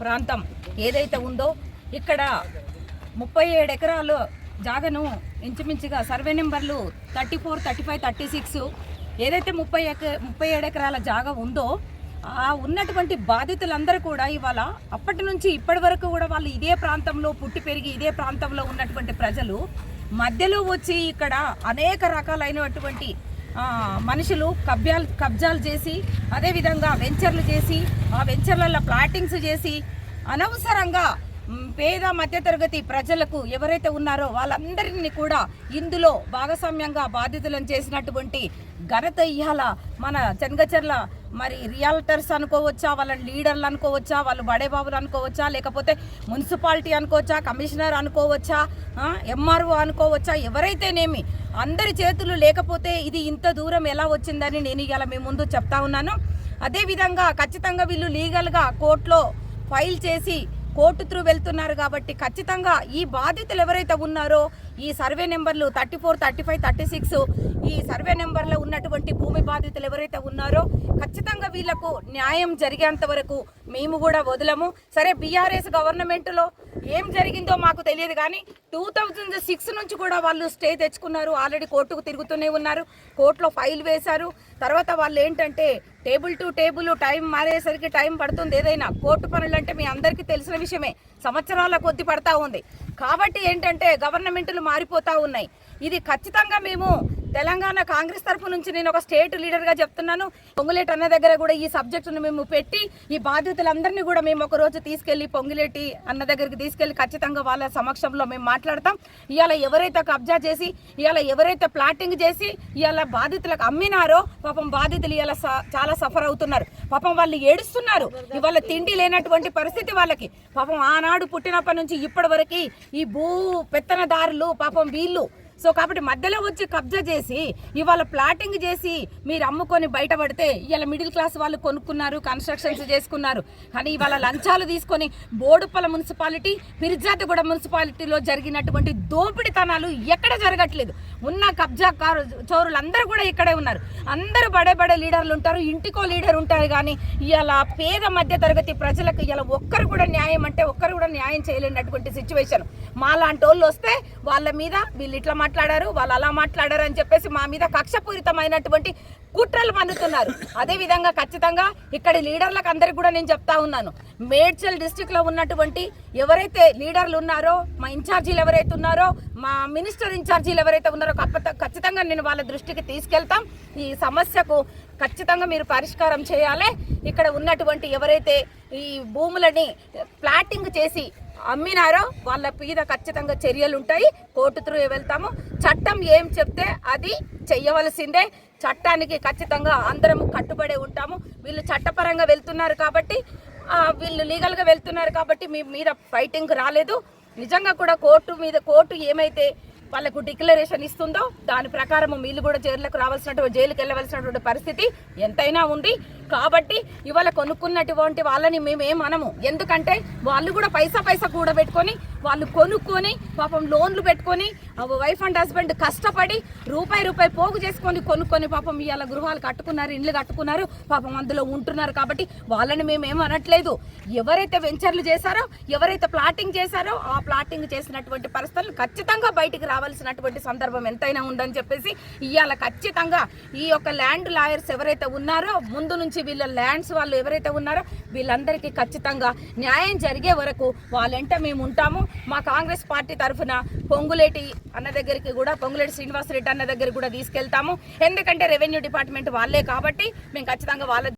ప్రాంతం ఏదైతే ఉందో ఇక్కడ ముప్పై ఏడు ఎకరాలు జాగను ఇంచుమించుగా సర్వే నెంబర్లు thirty four thirty five thirty six ఏదైతే ముప్పై ఎక ముప్పై ఏడు ఎకరాల జాగా ఉందో ఆ ఉన్నటువంటి బాధితులందరూ కూడా ఇవాళ అప్పటి నుంచి ఇప్పటి వరకు కూడా వాళ్ళు ఇదే ప్రాంతంలో పుట్టి పెరిగి ఇదే ప్రాంతంలో ఉన్నటువంటి ప్రజలు మధ్యలో వచ్చి ఇక్కడ అనేక రకాలైనటువంటి మనుషులు కబ్జాలు కబ్జాలు చేసి అదేవిధంగా వెంచర్లు చేసి ఆ వెంచర్లలో ప్లాటింగ్స్ చేసి అనవసరంగా పేద మధ్యతరగతి ప్రజలకు ఎవరైతే ఉన్నారో వాళ్ళందరినీ కూడా ఇందులో భాగస్వామ్యంగా బాధితులను చేసినటువంటి ఘనత ఇవాళ మన చెనగచెర్ల మరి రియాల్టర్స్ అనుకోవచ్చా? వాళ్ళ లీడర్లు అనుకోవచ్చా? వాళ్ళు బడేబాబులు అనుకోవచ్చా? లేకపోతే మున్సిపాలిటీ అనుకోవచ్చా? కమిషనర్ అనుకోవచ్చా? ఎంఆర్ఓ అనుకోవచ్చా? ఎవరైతేనేమి అందరి చేతులు లేకపోతే ఇది ఇంత దూరం ఎలా వచ్చిందని నేను ఇలా మీ ముందు చెప్తా ఉన్నాను. అదేవిధంగా ఖచ్చితంగా వీళ్ళు లీగల్గా కోర్టులో ఫైల్ చేసి కోర్టు త్రూ వెళ్తున్నారు కాబట్టి ఖచ్చితంగా ఈ బాధితులు ఎవరైతే ఉన్నారో ఈ సర్వే నెంబర్లు thirty four thirty five thirty six ఈ సర్వే నెంబర్లో ఉన్నటువంటి భూమి బాధితులు ఎవరైతే ఉన్నారో ఖచ్చితంగా వీళ్ళకు న్యాయం జరిగేంత వరకు మేము కూడా వదలము. సరే బీఆర్ఎస్ గవర్నమెంట్లో ఏం జరిగిందో మాకు తెలియదు కానీ టూ థౌజండ్ సిక్స్ నుంచి కూడా వాళ్ళు స్టే తెచ్చుకున్నారు. ఆల్రెడీ కోర్టుకు తిరుగుతూనే ఉన్నారు. కోర్టులో ఫైల్ వేశారు. తర్వాత వాళ్ళు ఏంటంటే టేబుల్ టు టేబుల్ టైం మారేసరికి టైం పడుతుంది. ఏదైనా కోర్టు పనులు అంటే మీ అందరికీ తెలిసిన విషయమే. సంవత్సరాల కొద్ది పడతా ఉంది. కాబట్టి ఏంటంటే గవర్నమెంట్లు మారిపోతా ఉన్నాయి. ఇది ఖచ్చితంగా మేము తెలంగాణ కాంగ్రెస్ తరఫు నుంచి నేను ఒక స్టేట్ లీడర్గా చెప్తున్నాను. పొంగులేటి అన్న దగ్గర కూడా ఈ సబ్జెక్టును మేము పెట్టి ఈ బాధితులందరినీ కూడా మేము ఒక రోజు తీసుకెళ్ళి పొంగులేటి అన్న దగ్గరికి తీసుకెళ్ళి ఖచ్చితంగా వాళ్ళ సమక్షంలో మేము మాట్లాడతాం. ఇవాళ ఎవరైతే కబ్జా చేసి ఇవాళ ఎవరైతే ప్లాటింగ్ చేసి ఇవాళ బాధితులకు అమ్మినారో పాపం బాధితులు ఇవాళ స- చాలా సఫర్ అవుతున్నారు. పాపం వాళ్ళు ఏడుస్తున్నారు. ఇవాళ తిండి లేనటువంటి పరిస్థితి వాళ్ళకి. పాపం ఆనాడు పుట్టినప్పటి నుంచి ఇప్పటి వరకు ఈ భూ పెత్తనదారులు పాపం వీళ్ళు. సో కాబట్టి మధ్యలో వచ్చి కబ్జా చేసి ఇవాళ ప్లాటింగ్ చేసి మీరు అమ్ముకొని బయటపడితే ఇవాళ మిడిల్ క్లాస్ వాళ్ళు కొనుక్కున్నారు కన్స్ట్రక్షన్స్ చేసుకున్నారు. కానీ ఇవాళ లంచాలు తీసుకొని బోడుప్పల మున్సిపాలిటీ పిరిజాతిగూడ మున్సిపాలిటీలో జరిగినటువంటి దోపిడితనాలు ఎక్కడ జరగట్లేదు. ఉన్న కబ్జా కారు చోరులందరూ కూడా ఇక్కడే ఉన్నారు. అందరూ బడే బడే లీడర్లు ఉంటారు ఇంటికో లీడర్ ఉంటారు కానీ ఇలా పేద మధ్య తరగతి ప్రజలకు ఇలా ఒక్కరు కూడా న్యాయం అంటే ఒక్కరు కూడా న్యాయం చేయలేనటువంటి సిచ్యువేషన్ మా లాంటి వాళ్ళు వస్తే వాళ్ళ మీద వీళ్ళు ఇట్లా మాట్లాడారు వాళ్ళు అలా మాట్లాడారు అని చెప్పేసి మా మీద కక్షపూరితమైనటువంటి కుట్రలు పన్నుతున్నారు. అదే విధంగా ఖచ్చితంగా ఇక్కడ లీడర్లకు అందరికి కూడా నేను చెప్తా ఉన్నాను. మేడ్చల్ డిస్టిక్లో ఉన్నటువంటి ఎవరైతే లీడర్లు ఉన్నారో మా ఇన్ఛార్జీలు ఎవరైతే ఉన్నారో మా మినిస్టర్ ఇన్ఛార్జీలు ఎవరైతే ఉన్నారో ఖచ్చితంగా నేను వాళ్ళ దృష్టికి తీసుకెళ్తాం. ఈ సమస్యకు ఖచ్చితంగా మీరు పరిష్కారం చేయాలి. ఇక్కడ ఉన్నటువంటి ఎవరైతే ఈ భూములని ప్లాటింగ్ చేసి అమ్మినారో వాళ్ళ మీద ఖచ్చితంగా చర్యలు ఉంటాయి కోర్టు త్రూ వెళ్తాము. చట్టం ఏం చెప్తే అది చెయ్యవలసిందే. చట్టానికి ఖచ్చితంగా అందరము కట్టుబడి ఉంటాము. వీళ్ళు చట్టపరంగా వెళ్తున్నారు కాబట్టి వీళ్ళు లీగల్గా వెళ్తున్నారు కాబట్టి మీ మీద ఫైటింగ్ రాలేదు. నిజంగా కూడా కోర్టు మీద కోర్టు ఏమైతే వాళ్ళకు డిక్లరేషన్ ఇస్తుందో దాని ప్రకారం వీళ్ళు కూడా జైలుకు రావాల్సినటువంటి జైలుకి వెళ్ళవలసినటువంటి పరిస్థితి ఎంతైనా ఉంది. కాబట్టి ఇవాళ కొనుక్కున్నటువంటి వాళ్ళని మేమేం అనము. ఎందుకంటే వాళ్ళు కూడా పైసా పైసా కూడబెట్టుకొని వాళ్ళు కొనుక్కొని పాపం లోన్లు పెట్టుకొని వైఫ్ అండ్ హస్బెండ్ కష్టపడి రూపాయి రూపాయి పోగు చేసుకొని కొనుక్కొని పాపం ఇవాళ గృహాలు కట్టుకున్నారు ఇండ్లు కట్టుకున్నారు పాపం అందులో ఉంటున్నారు కాబట్టి వాళ్ళని మేమేం అనట్లేదు. ఎవరైతే వెంచర్లు చేశారో ఎవరైతే ప్లాటింగ్ చేశారో ఆ ప్లాటింగ్ చేసినటువంటి పరిస్థితులు ఖచ్చితంగా బయటికి రావాల్సినటువంటి సందర్భం ఎంతైనా ఉందని చెప్పేసి ఇవాళ ఖచ్చితంగా ఈ యొక్క ల్యాండ్ లాయర్స్ ఎవరైతే ఉన్నారో ముందు నుంచి వీళ్ళ ల్యాండ్స్ వాళ్ళు ఎవరైతే ఉన్నారో వీళ్ళందరికీ ఖచ్చితంగా న్యాయం జరిగే వరకు వాళ్ళంట మేము ఉంటాము. మా కాంగ్రెస్ పార్టీ తరఫున పొంగులేటి అన్న దగ్గరికి కూడా పొంగులేటి శ్రీనివాసరెడ్డి అన్న దగ్గరికి కూడా తీసుకెళ్తాము. ఎందుకంటే రెవెన్యూ డిపార్ట్మెంట్ వాళ్ళే కాబట్టి మేము ఖచ్చితంగా వాళ్ళ